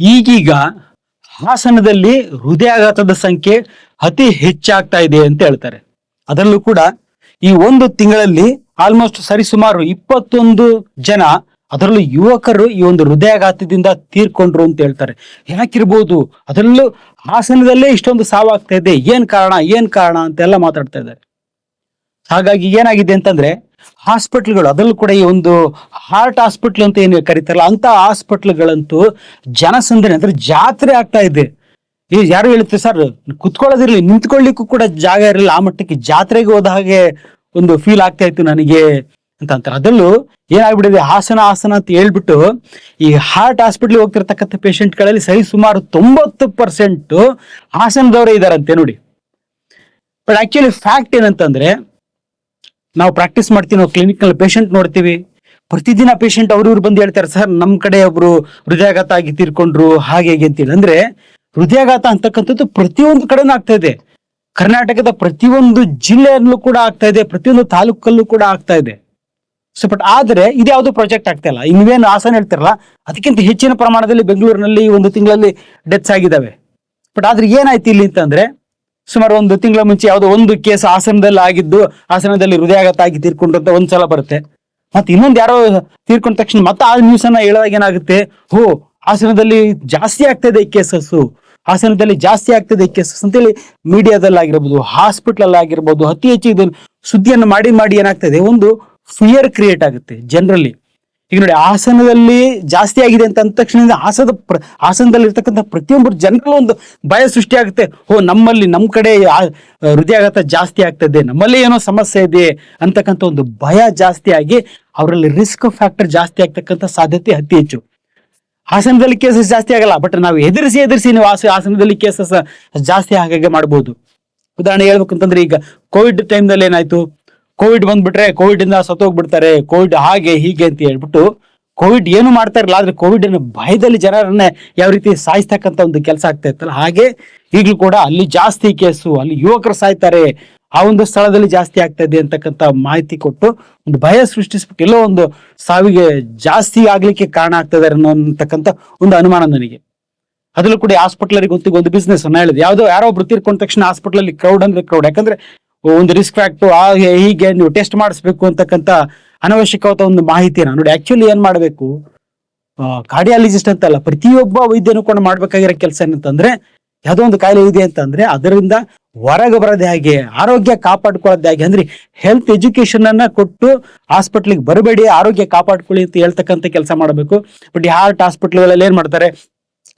ಈಗೀಗ ಹಾಸನದಲ್ಲಿ ಹೃದಯಾಘಾತದ ಸಂಖ್ಯೆ ಅತಿ ಹೆಚ್ಚಾಗ್ತಾ ಇದೆ ಅಂತ ಹೇಳ್ತಾರೆ. ಅದರಲ್ಲೂ ಕೂಡ ಈ ಒಂದು ತಿಂಗಳಲ್ಲಿ ಆಲ್ಮೋಸ್ಟ್ ಸರಿಸುಮಾರು ಇಪ್ಪತ್ತೊಂದು ಜನ ಅದರಲ್ಲೂ ಯುವಕರು ಈ ಒಂದು ಹೃದಯಾಘಾತದಿಂದ ತೀರ್ಕೊಂಡ್ರು ಅಂತ ಹೇಳ್ತಾರೆ. ಯಾಕಿರ್ಬೋದು? ಅದರಲ್ಲೂ ಹಾಸನದಲ್ಲೇ ಇಷ್ಟೊಂದು ಸಾವಾಗ್ತಾ ಇದೆ. ಏನ್ ಕಾರಣ? ಏನ್ ಕಾರಣ? ಅಂತೆಲ್ಲ ಮಾತಾಡ್ತಾ ಇದ್ದಾರೆ. ಹಾಗಾಗಿ ಏನಾಗಿದೆ ಅಂತಂದ್ರೆ ಹಾಸ್ಪಿಟ್ಲ್ಗಳು, ಅದರಲ್ಲೂ ಕೂಡ ಈ ಒಂದು ಹಾರ್ಟ್ ಹಾಸ್ಪಿಟ್ಲ್ ಅಂತ ಏನು ಕರೀತಾರಲ್ಲ ಅಂತ ಹಾಸ್ಪಿಟ್ಲ್ಗಳಂತೂ ಜನಸಂದಣಿ ಅಂದ್ರೆ ಜಾತ್ರೆ ಆಗ್ತಾ ಇದೆ. ಈ ಯಾರು ಹೇಳುತ್ತೆ ಸರ್, ಕುತ್ಕೊಳ್ಳೋದಿರ್ಲಿ, ನಿಂತ್ಕೊಳ್ಳಿಕ್ಕೂ ಕೂಡ ಜಾಗ ಇರಲಿಲ್ಲ, ಆ ಮಟ್ಟಕ್ಕೆ ಜಾತ್ರೆಗೆ ಹೋದ ಹಾಗೆ ಒಂದು ಫೀಲ್ ಆಗ್ತಾ ಇತ್ತು ನನಗೆ ಅಂತ ಅಂತಾರೆ. ಅದರಲ್ಲೂ ಏನಾಗ್ಬಿಟ್ಟಿದೆ, ಹಾಸನ ಹಾಸನ ಅಂತ ಹೇಳ್ಬಿಟ್ಟು ಈ ಹಾರ್ಟ್ ಹಾಸ್ಪಿಟ್ಲ್ ಹೋಗ್ತಿರ್ತಕ್ಕಂಥ ಪೇಷಂಟ್ಗಳಲ್ಲಿ ಸರಿ ಸುಮಾರು ತೊಂಬತ್ತು ಪರ್ಸೆಂಟ್ ಹಾಸನದವರೇ ಇದಾರಂತೆ ನೋಡಿ. ಬಟ್ ಆಕ್ಚುಲಿ ಫ್ಯಾಕ್ಟ್ ಏನಂತಂದ್ರೆ ನಾವು ಪ್ರಾಕ್ಟೀಸ್ ಮಾಡ್ತೀವಿ, ನಾವು ಕ್ಲಿನಿಕ್ನಲ್ಲಿ ಪೇಷಂಟ್ ನೋಡ್ತೀವಿ. ಪ್ರತಿದಿನ ಪೇಷಂಟ್ ಅವ್ರ ಇವ್ರು ಬಂದು ಹೇಳ್ತಾರೆ, ಸರ್, ನಮ್ ಕಡೆ ಒಬ್ರು ಹೃದಯಾಘಾತ ಆಗಿ ತೀರ್ಕೊಂಡ್ರು, ಹಾಗೆ ಹೇಗೆ ಅಂತೇಳಿ ಅಂದ್ರೆ ಹೃದಯಾಘಾತ ಅಂತಕ್ಕಂಥದ್ದು ಪ್ರತಿಯೊಂದು ಕಡೆನೂ ಆಗ್ತಾ ಇದೆ. ಕರ್ನಾಟಕದ ಪ್ರತಿಯೊಂದು ಜಿಲ್ಲೆಯಲ್ಲೂ ಕೂಡ ಆಗ್ತಾ ಇದೆ, ಪ್ರತಿಯೊಂದು ತಾಲೂಕಲ್ಲೂ ಕೂಡ ಆಗ್ತಾ ಇದೆ. ಸೊ ಬಟ್ ಆದ್ರೆ ಇದ್ಯಾವುದು ಪ್ರಾಜೆಕ್ಟ್ ಆಗ್ತಾ ಇಲ್ಲ. ಇನ್ವೇನು ಆಸನ ಹೇಳ್ತಿರಲ್ಲ, ಅದಕ್ಕಿಂತ ಹೆಚ್ಚಿನ ಪ್ರಮಾಣದಲ್ಲಿ ಬೆಂಗಳೂರಿನಲ್ಲಿ ಒಂದು ತಿಂಗಳಲ್ಲಿ ಡೆತ್ಸ್ ಆಗಿದ್ದಾವೆ. ಬಟ್ ಆದ್ರೆ ಏನಾಯ್ತು ಇಲ್ಲಿ ಅಂತಂದ್ರೆ ಸುಮಾರು ಒಂದು ತಿಂಗಳ ಮುಂಚೆ ಯಾವುದೋ ಒಂದು ಕೇಸ್ ಹಾಸನದಲ್ಲಿ ಆಗಿದ್ದು ಹಾಸನದಲ್ಲಿ ಹೃದಯಾಘಾತ ಆಗಿ ತೀರ್ಕೊಂಡಂತ ಒಂದ್ಸಲ ಬರುತ್ತೆ. ಮತ್ತೆ ಇನ್ನೊಂದು ಯಾರೋ ತೀರ್ಕೊಂಡ ತಕ್ಷಣ ಮತ್ತೆ ಆ ನ್ಯೂಸ್ ಅನ್ನ ಹೇಳಿದಾಗ ಏನಾಗುತ್ತೆ? ಹೋ ಹಾಸನದಲ್ಲಿ ಜಾಸ್ತಿ ಆಗ್ತದೆ ಈ ಕೇಸಸ್ ಹಾಸನದಲ್ಲಿ ಜಾಸ್ತಿ ಆಗ್ತದೆ ಈ ಕೇಸಸ್ ಅಂತೇಳಿ ಮೀಡಿಯಾದಲ್ಲಿ ಆಗಿರ್ಬೋದು ಹಾಸ್ಪಿಟಲ್ ಆಗಿರ್ಬೋದು ಅತಿ ಹೆಚ್ಚು ಇದನ್ನು ಸುದ್ದಿಯನ್ನು ಮಾಡಿ ಮಾಡಿ ಏನಾಗ್ತದೆ? ಒಂದು ಫಿಯರ್ ಕ್ರಿಯೇಟ್ ಆಗುತ್ತೆ ಜನರಲಿ ಈಗ ನೋಡಿ ಹಾಸನದಲ್ಲಿ ಜಾಸ್ತಿ ಆಗಿದೆ ಅಂತ ಅಂದ ತಕ್ಷಣ ಹಾಸದ ಪ್ರ ಹಾಸನದಲ್ಲಿ ಇರ್ತಕ್ಕಂಥ ಪ್ರತಿಯೊಬ್ಬರು ಜನರಲ್ಲೂ ಒಂದು ಭಯ ಸೃಷ್ಟಿ ಆಗುತ್ತೆ. ಓ ನಮ್ಮಲ್ಲಿ ನಮ್ಮ ಕಡೆ ಹೃದಯಾಘಾತ ಜಾಸ್ತಿ ಆಗ್ತದೆ, ನಮ್ಮಲ್ಲಿ ಏನೋ ಸಮಸ್ಯೆ ಇದೆ ಅಂತಕ್ಕಂಥ ಒಂದು ಭಯ ಜಾಸ್ತಿ ಆಗಿ ಅವರಲ್ಲಿ ರಿಸ್ಕ್ ಫ್ಯಾಕ್ಟರ್ ಜಾಸ್ತಿ ಆಗ್ತಕ್ಕಂಥ ಸಾಧ್ಯತೆ ಅತಿ ಹೆಚ್ಚು. ಹಾಸನದಲ್ಲಿ ಕೇಸಸ್ ಜಾಸ್ತಿ ಆಗಲ್ಲ ಬಟ್ ನಾವು ಎದುರಿಸಿ ಎದುರಿಸಿ ನೀವು ಹಾಸ ಹಾಸನದಲ್ಲಿ ಕೇಸಸ್ ಜಾಸ್ತಿ ಆಗಾಗೆ ಮಾಡ್ಬೋದು. ಉದಾಹರಣೆ ಹೇಳ್ಬೇಕಂತಂದ್ರೆ ಈಗ ಕೋವಿಡ್ ಟೈಮ್ನಲ್ಲಿ ಏನಾಯ್ತು ಕೋವಿಡ್ ಬಂದ್ಬಿಟ್ರೆ ಕೋವಿಡ್ ಇಂದ ಸತ್ತೋಗ್ಬಿಡ್ತಾರೆ. ಕೋವಿಡ್ ಹಾಗೆ ಹೀಗೆ ಅಂತ ಹೇಳ್ಬಿಟ್ಟು ಕೋವಿಡ್ ಏನು ಮಾಡ್ತಾ ಇರಲಿಲ್ಲ, ಆದ್ರೆ ಕೋವಿಡ್ ಅನ್ನು ಭಯದಲ್ಲಿ ಜನರನ್ನ ಯಾವ ರೀತಿ ಸಾಯಿಸ್ತಕ್ಕಂಥ ಒಂದು ಕೆಲಸ ಆಗ್ತಾ ಇತ್ತಲ್ಲ, ಹಾಗೆ ಈಗಲೂ ಕೂಡ ಅಲ್ಲಿ ಜಾಸ್ತಿ ಕೇಸು, ಅಲ್ಲಿ ಯುವಕರು ಸಾಯ್ತಾರೆ. ಆ ಒಂದು ಸ್ಥಳದಲ್ಲಿ ಜಾಸ್ತಿ ಆಗ್ತಾ ಇದೆ ಅಂತಕ್ಕಂಥ ಮಾಹಿತಿ ಕೊಟ್ಟು ಒಂದು ಭಯ ಸೃಷ್ಟಿಸ್ಬಿಟ್ಟು ಎಲ್ಲೋ ಒಂದು ಸಾವಿಗೆ ಜಾಸ್ತಿ ಆಗ್ಲಿಕ್ಕೆ ಕಾರಣ ಆಗ್ತದೆ ಅನ್ನೋಂತಕ್ಕಂಥ ಒಂದು ಅನುಮಾನ ನನಗೆ. ಅದ್ರಲ್ಲೂ ಕೂಡ ಹಾಸ್ಪಿಟ್ಲರಿಗೆ ಗೊತ್ತಿಗೆ ಒಂದು ಬಿಸ್ನೆಸ್ ಅನ್ನ ಹೇಳಿದೆ. ಯಾವುದೋ, ಯಾರೋ ಒಬ್ರು ತೀರ್ಕೊಂಡ ತಕ್ಷಣ ಹಾಸ್ಪಿಟಲ್ ಅಲ್ಲಿ ಕ್ರೌಡ್ ಅಂದ್ರೆ ಕ್ರೌಡ್ ಯಾಕಂದ್ರೆ ಒಂದು ರಿಸ್ಕ್ ಫ್ಯಾಕ್ಟರ್ ಹಾಗೆ ಹೀಗೆ ನೀವು ಟೆಸ್ಟ್ ಮಾಡಿಸ್ಬೇಕು ಅಂತಕ್ಕಂಥ ಅನವಶ್ಯಕವಾದ ಒಂದು ಮಾಹಿತಿನ ನೋಡಿ ಆಕ್ಚುಲಿ ಏನ್ ಮಾಡಬೇಕು? ಕಾರ್ಡಿಯಾಲಜಿಸ್ಟ್ ಅಂತಲ್ಲ, ಪ್ರತಿಯೊಬ್ಬ ವೈದ್ಯನು ಕೂಡ ಮಾಡ್ಬೇಕಾಗಿರೋ ಕೆಲಸ ಏನಂತಂದ್ರೆ, ಯಾವುದೋ ಒಂದು ಕಾಯಿಲೆ ಇದೆ ಅಂತಂದ್ರೆ, ಅದರಿಂದ ಹೊರಗೆ ಬರೋದೇ ಹಾಗೆ, ಆರೋಗ್ಯ ಕಾಪಾಡ್ಕೊಳ್ಳೋದೇ ಹಾಗೆ, ಅಂದ್ರೆ ಹೆಲ್ತ್ ಎಜುಕೇಶನ್ ಅನ್ನ ಕೊಟ್ಟು ಹಾಸ್ಪಿಟ್ಲಿಗೆ ಬರಬೇಡಿ, ಆರೋಗ್ಯ ಕಾಪಾಡ್ಕೊಳ್ಳಿ ಅಂತ ಹೇಳ್ತಕ್ಕಂಥ ಕೆಲಸ ಮಾಡಬೇಕು. ಬಟ್ ಈ ಹಾರ್ಟ್ ಹಾಸ್ಪಿಟ್ಲ್ಗಳಲ್ಲಿ ಏನ್ ಮಾಡ್ತಾರೆ?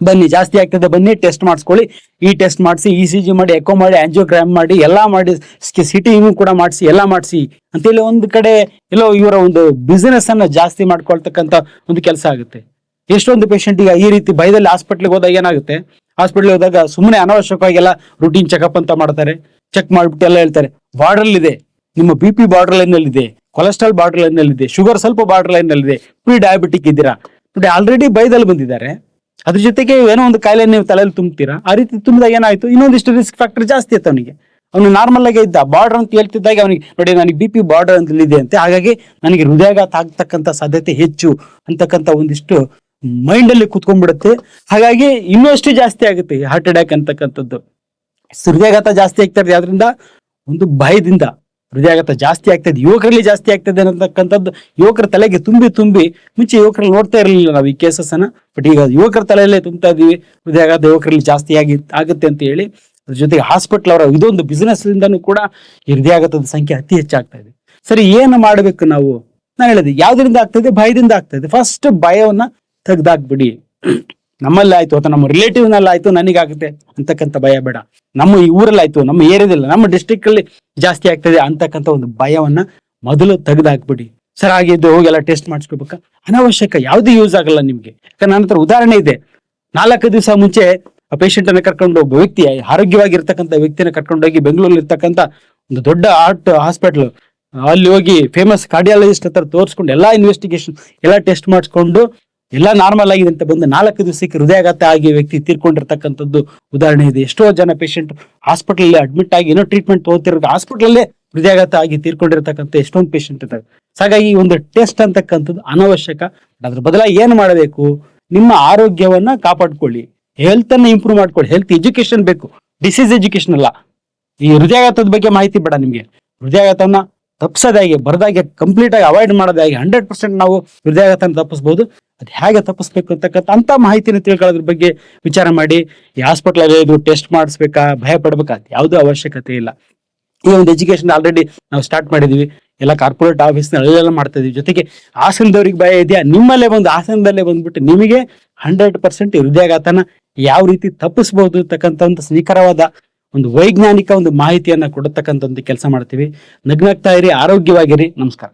ಬನ್ನಿ, ಜಾಸ್ತಿ ಆಗ್ತದೆ, ಬನ್ನಿ ಟೆಸ್ಟ್ ಮಾಡಿಸ್ಕೊಳ್ಳಿ. ಈ ಟೆಸ್ಟ್ ಮಾಡಿಸಿ ಇ ಸಿ ಜಿ ಮಾಡಿ ಎಕೋ ಮಾಡಿ ಆಂಜಿಯೋಗ್ರಾಮ್ ಮಾಡಿ, ಎಲ್ಲಾ ಮಾಡಿ ಸಿಟಿ ಕೂಡ ಮಾಡಿಸಿ, ಎಲ್ಲಾ ಮಾಡಿಸಿ. ಅಂತೇಳಿ ಒಂದು ಕಡೆ, ಎಲ್ಲೋ ಇವರ ಒಂದು ಬಿಸಿನೆಸ್ ಅನ್ನ ಜಾಸ್ತಿ ಮಾಡ್ಕೊಳ್ತಕ್ಕಂತ ಒಂದು ಕೆಲಸ ಆಗುತ್ತೆ. ಎಷ್ಟೊಂದು ಪೇಷಂಟ್ ಈಗ ಈ ರೀತಿ ಭಯದಲ್ಲಿ ಹಾಸ್ಪಿಟ್ಲಿಗೆ ಹೋದಾಗ ಏನಾಗುತ್ತೆ? ಹಾಸ್ಪಿಟ್ಲಿಗೆ ಹೋದಾಗ ಸುಮ್ಮನೆ ಅನಾವಶ್ಯಕವಾಗಿ ಎಲ್ಲ ರುಟೀನ್ ಚೆಕಪ್ ಅಂತ ಮಾಡ್ತಾರೆ. ಚೆಕ್ ಮಾಡ್ಬಿಟ್ಟು ಎಲ್ಲ ಹೇಳ್ತಾರೆ. ಬಾರ್ಡರ್ ಇದೆ. ನಿಮ್ಮ ಬಿ ಪಿ ಬಾರ್ಡರ್ ಲೈನ್ ಅಲ್ಲಿ ಇದೆ. ಕೊಲೆಸ್ಟ್ರಾಲ್ ಬಾರ್ಡರ್ ಲೈನ್ ಅಲ್ಲಿ ಇದೆ. ಶುಗರ್ ಸ್ವಲ್ಪ ಬಾರ್ಡರ್ ಲೈನ್ ಅಲ್ಲಿ ಇದೆ. ಪ್ರೀ ಡಯಾಬಿಟಿಕ್ ಇದ್ದೀರಾ? ಆಲ್ರೆಡಿ ಭಯದಲ್ಲಿ ಬಂದಿದ್ದಾರೆ. ಅದ್ರ ಜೊತೆಗೆ ಏನೋ ಒಂದು ಕಾಯಿಲೆ ನೀವು ತಲೆಯಲ್ಲಿ ತುಂಬ್ತೀರಾ? ಆ ರೀತಿ ತುಂಬಿದಾಗ ಏನಾಯ್ತು? ಇನ್ನೊಂದಿಷ್ಟು ರಿಸ್ಕ್ ಫ್ಯಾಕ್ಟರ್ ಜಾಸ್ತಿ ಆಯ್ತು ಅವನಿಗೆ. ಅವನು ನಾರ್ಮಲ್ ಆಗಿ ಇದ್ದ. ಬಾರ್ಡರ್ ಅಂತ ಹೇಳ್ತಿದ್ದಾಗ ಅವನಿಗೆ, ನೋಡಿ, ನನಗೆ ಬಿ ಪಿ ಬಾರ್ಡರ್ ಅಂತ ಇದೆ ಅಂತೆ. ಹಾಗಾಗಿ ನನಗೆ ಹೃದಯಾಘಾತ ಆಗ್ತಕ್ಕಂಥ ಸಾಧ್ಯತೆ ಹೆಚ್ಚು ಅಂತಕ್ಕಂಥ ಒಂದಿಷ್ಟು ಮೈಂಡ್ ಅಲ್ಲಿ ಕುತ್ಕೊಂಡ್ಬಿಡುತ್ತೆ. ಹಾಗಾಗಿ ಇನ್ನಷ್ಟು ಜಾಸ್ತಿ ಆಗುತ್ತೆ ಹಾರ್ಟ್ ಅಟ್ಯಾಕ್ ಅಂತಕ್ಕಂಥದ್ದು. ಹೃದಯಾಘಾತ ಜಾಸ್ತಿ ಆಗ್ತಾ ಇರೋದು ಅದರಿಂದ ಒಂದು ಭಯದಿಂದ ಹೃದಯಾಘಾತ ಜಾಸ್ತಿ ಆಗ್ತದೆ. ಯುವಕರಲ್ಲಿ ಜಾಸ್ತಿ ಆಗ್ತದೆ ಅನ್ನತಕ್ಕಂಥದ್ದು ಯುವಕರ ತಲೆಗೆ ತುಂಬಿ ತುಂಬಿ ಮುಂಚೆ ಯುವಕರಲ್ಲಿ ನೋಡ್ತಾ ಇರಲಿಲ್ಲ ನಾವು ಈ ಕೇಸಸ್ ಅನ್ನ. ಬಟ್ ಈಗ ಯುವಕರ ತಲೆಯಲ್ಲೇ ತುಂಬ್ತಾ ಇದೀವಿ ಹೃದಯಾಘಾತ ಯುವಕರಲ್ಲಿ ಜಾಸ್ತಿ ಆಗಿ ಆಗುತ್ತೆ ಅಂತ ಹೇಳಿ ಅದ್ರ ಜೊತೆಗೆ ಹಾಸ್ಪಿಟಲ್ ಅವರ ಇದೊಂದು ಬಿಸಿನೆಸ್ ಇಂದನೂ ಕೂಡ ಈ ಹೃದಯಾಘಾತದ ಸಂಖ್ಯೆ ಅತಿ ಹೆಚ್ಚಾಗ್ತಾ ಇದೆ. ಸರಿ, ಏನು ಮಾಡಬೇಕು ನಾವು? ನಾನು ಹೇಳಿದೆ, ಯಾವ್ದರಿಂದ ಆಗ್ತದೆ ಭಯದಿಂದ ಆಗ್ತದೆ ಫಸ್ಟ್ ಭಯವನ್ನ ತೆಗ್ದಾಕ್ಬಿಡಿ. ನಮ್ಮಲ್ಲಿ ಆಯ್ತು ಅಥವಾ ನಮ್ಮ ರಿಲೇಟಿವ್ನಲ್ಲಿ ಆಯ್ತು ನನಗಾಗುತ್ತೆ ಅಂತಕ್ಕಂಥ ಭಯ ಬೇಡ. ನಮ್ಮ ಈ ಊರಲ್ಲಿ ಆಯ್ತು ನಮ್ಮ ಏರಿಯಾದಲ್ಲಿ ನಮ್ಮ ಡಿಸ್ಟಿಕ್ ಅಲ್ಲಿ ಜಾಸ್ತಿ ಆಗ್ತದೆ ಅಂತಕ್ಕಂಥ ಒಂದು ಭಯವನ್ನ ಮೊದಲು ತೆಗೆದಾಕ್ಬಿಡಿ. ಸರ್ ಆಗಿದ್ದು ಹೋಗಿ ಎಲ್ಲ ಟೆಸ್ಟ್ ಮಾಡಿಸ್ಕೋಬೇಕಾ ಅನಾವಶ್ಯಕ, ಯಾವ್ದು ಯೂಸ್ ಆಗಲ್ಲ ನಿಮ್ಗೆ. ಯಾಕಂದ್ರೆ ನನ್ನ ಹತ್ರ ಉದಾಹರಣೆ ಇದೆ. ನಾಲ್ಕು ದಿವಸ ಮುಂಚೆ ಆ ಪೇಷಂಟ್ ಅನ್ನ ಕರ್ಕೊಂಡು ಒಬ್ಬ ವ್ಯಕ್ತಿ, ಆರೋಗ್ಯವಾಗಿರ್ತಕ್ಕಂಥ ವ್ಯಕ್ತಿನ ಕರ್ಕೊಂಡೋಗಿ ಬೆಂಗಳೂರಲ್ಲಿ ಇರ್ತಕ್ಕಂಥ ಒಂದು ದೊಡ್ಡ ಆರ್ಟ್ ಹಾಸ್ಪಿಟಲ್ ಅಲ್ಲಿ ಹೋಗಿ ಫೇಮಸ್ ಕಾರ್ಡಿಯಾಲಜಿಸ್ಟ್ ಹತ್ರ ತೋರಿಸ್ಕೊಂಡು ಎಲ್ಲಾ ಇನ್ವೆಸ್ಟಿಗೇಷನ್ ಎಲ್ಲ ಟೆಸ್ಟ್ ಮಾಡಿಸ್ಕೊಂಡು ಎಲ್ಲ ನಾರ್ಮಲ್ ಆಗಿದೆ ಅಂತ ಬಂದು ನಾಲ್ಕು ದಿವಸಕ್ಕೆ ಹೃದಯಾಘಾತ ಆಗಿ ವ್ಯಕ್ತಿ ತೀರ್ಕೊಂಡಿರ್ತಕ್ಕಂಥದ್ದು ಉದಾಹರಣೆ ಇದೆ. ಎಷ್ಟೋ ಜನ ಪೇಷಂಟ್ ಹಾಸ್ಪಿಟಲ್ ಅಡ್ಮಿಟ್ ಆಗಿ ಏನೋ ಟ್ರೀಟ್ಮೆಂಟ್ ತಗೋತಿರೋದು ಹಾಸ್ಪಿಟಲ್ ಹೃದಯಾಘಾತ ಆಗಿ ತೀರ್ಕೊಂಡಿರ್ತಕ್ಕಂಥ ಎಷ್ಟೊಂದು ಪೇಷಂಟ್ ಇದ್ದಾರೆ. ಹಾಗಾಗಿ ಒಂದು ಟೆಸ್ಟ್ ಅಂತಕ್ಕಂಥದ್ದು ಅನವಶ್ಯಕ. ಅದ್ರ ಬದಲಾಗಿ ಏನು ಮಾಡಬೇಕು? ನಿಮ್ಮ ಆರೋಗ್ಯವನ್ನ ಕಾಪಾಡ್ಕೊಳ್ಳಿ. ಹೆಲ್ತ್ ಅನ್ನ ಇಂಪ್ರೂವ್ ಮಾಡ್ಕೊಳ್ಳಿ. ಹೆಲ್ತ್ ಎಜುಕೇಶನ್ ಬೇಕು. ಡಿಸೀಸ್ ಎಜುಕೇಶನ್ ಅಲ್ಲ. ಈ ಹೃದಯಾಘಾತದ ಬಗ್ಗೆ ಮಾಹಿತಿ ಬೇಡ ನಿಮಗೆ. ಹೃದಯಾಘಾತವನ್ನ ತಪ್ಪಿಸೋದಾಗಿ ಬರದಾಗೆ ಕಂಪ್ಲೀಟ್ ಆಗಿ ಅವಾಯ್ಡ್ ಮಾಡೋದಾಗಿ ಹಂಡ್ರೆಡ್ ಪರ್ಸೆಂಟ್ ನಾವು ಹೃದಯಾಘಾತನ ತಪ್ಪಿಸ್ಬೋದು. ಅದು ಹೇಗೆ ತಪ್ಪಿಸ್ಬೇಕು ಅಂತಕ್ಕಂಥ ಅಂತ ಮಾಹಿತಿನ ತಿಳ್ಕೊಳ್ಳೋದ್ರ ಬಗ್ಗೆ ವಿಚಾರ ಮಾಡಿ, ಈ ಹಾಸ್ಪಿಟಲ್ ಇದು ಟೆಸ್ಟ್ ಮಾಡಿಸ್ಬೇಕಾ, ಭಯ ಪಡ್ಬೇಕಾ ಯಾವುದೂ ಅವಶ್ಯಕತೆ ಇಲ್ಲ. ಈ ಒಂದು ಎಜುಕೇಶನ್ ಆಲ್ರೆಡಿ ನಾವು ಸ್ಟಾರ್ಟ್ ಮಾಡಿದೀವಿ. ಎಲ್ಲ ಕಾರ್ಪೊರೇಟ್ ಆಫೀಸ್ ಅಲ್ಲೆಲ್ಲ ಮಾಡ್ತಾ ಇದೀವಿ. ಜೊತೆಗೆ ಹಾಸನದವ್ರಿಗೆ ಭಯ ಇದೆಯಾ? ನಿಮ್ಮಲ್ಲೇ ಬಂದು, ಹಾಸನದಲ್ಲೇ ಬಂದ್ಬಿಟ್ಟು ನಿಮಗೆ ಹಂಡ್ರೆಡ್ ಪರ್ಸೆಂಟ್ ಹೃದಯಾಘಾತನ ಯಾವ ರೀತಿ ತಪ್ಪಿಸ್ಬೋದು ಅಂತಕ್ಕಂಥ ಒಂದು ನಿಖರವಾದ ಒಂದು ವೈಜ್ಞಾನಿಕ ಒಂದು ಮಾಹಿತಿಯನ್ನ ಕೊಡತಕ್ಕಂಥ ಕೆಲಸ ಮಾಡ್ತೀವಿ. ನಗ್ನಗ್ತಾ ಇರಿ ಆರೋಗ್ಯವಾಗಿರಿ. ನಮಸ್ಕಾರ.